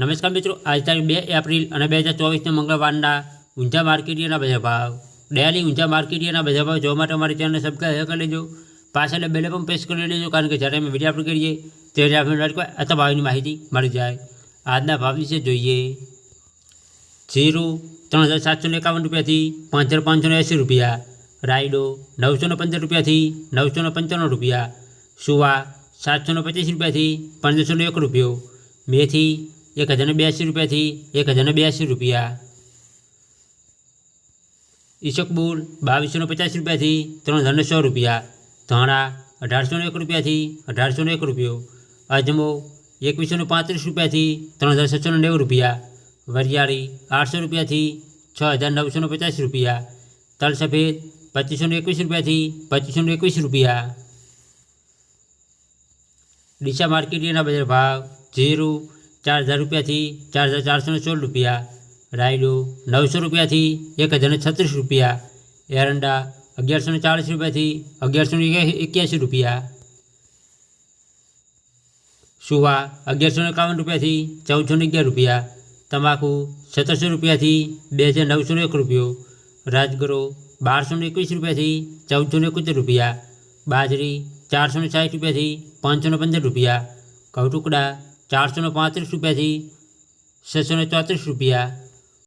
नमस्कार मित्रों आज तारीख 2 अप्रैल 2024 ने मंगलवार ना उंजा मार्केटिया ना बझा भाव डेली उंजा मार्केटिया ना बझा भाव જોવા માટે અમારી ચેનલને સબ્સ્ક્રાઇબ કરી લેજો પાછળ બેલ આઇકન પ્રેસ કરી લેજો કારણ કે જ્યારે મેં વિડીયો અપલોડ કરીએ ત્યારે જ્યારે તમને કોઈ અતભાવની માહિતી મળી જાય આજના ભાવ વિશે જોઈએ જીરૂ 3751 રૂપિયા થી 5580 રૂપિયા રાઇડો 915 રૂપિયા થી 955 રૂપિયા સુવા 725 રૂપિયા થી 1501 રૂપિયા મેથી एक हज़ार ने बयासी रुपया थी एक हज़ार ने बयासी रुपया ईशकपुर बीस सौ पचास रुपया थी तरह हज़ार ने सौ रुपया थाणा अठार सौ एक रुपया थी अठार सौ एक रुपये अजमो एक सौ पैंतीस रुपया थी तरह हज़ार सात सौ नेव रुपया वरियाड़ी आठ सौ रुपया थी छः हज़ार नौ सौ पचास रुपया तल सफेद पच्चीस सौ एक रुपया थी पच्चीस सौ एक रुपया डीसा मार्केट बाजार भाव जीरो ચાર હજાર રૂપિયાથી ચાર હજાર ચારસો ને સોળ રૂપિયા રાયડો નવસો રૂપિયાથી એક હજારને છત્રીસ રૂપિયા એરંડા અગિયારસો ચાલીસ રૂપિયાથી અગિયારસો એક્યાસી રૂપિયા સુવા અગિયારસો એકાવન રૂપિયાથી ચૌદસો ને અગિયાર રૂપિયા તમાકુ સત્તરસો રૂપિયાથી બે હજાર નવસો એક રૂપિયો રાજગરો બારસો ને એકવીસ રૂપિયાથી ચૌદસો એકોતેર રૂપિયા બાજરી ચારસો ને સાઠ રૂપિયાથી પાંચસો પંદર રૂપિયા ઘઉં चार सौ पैंतीस रुपया थी छः सौ चौंतीस रुपया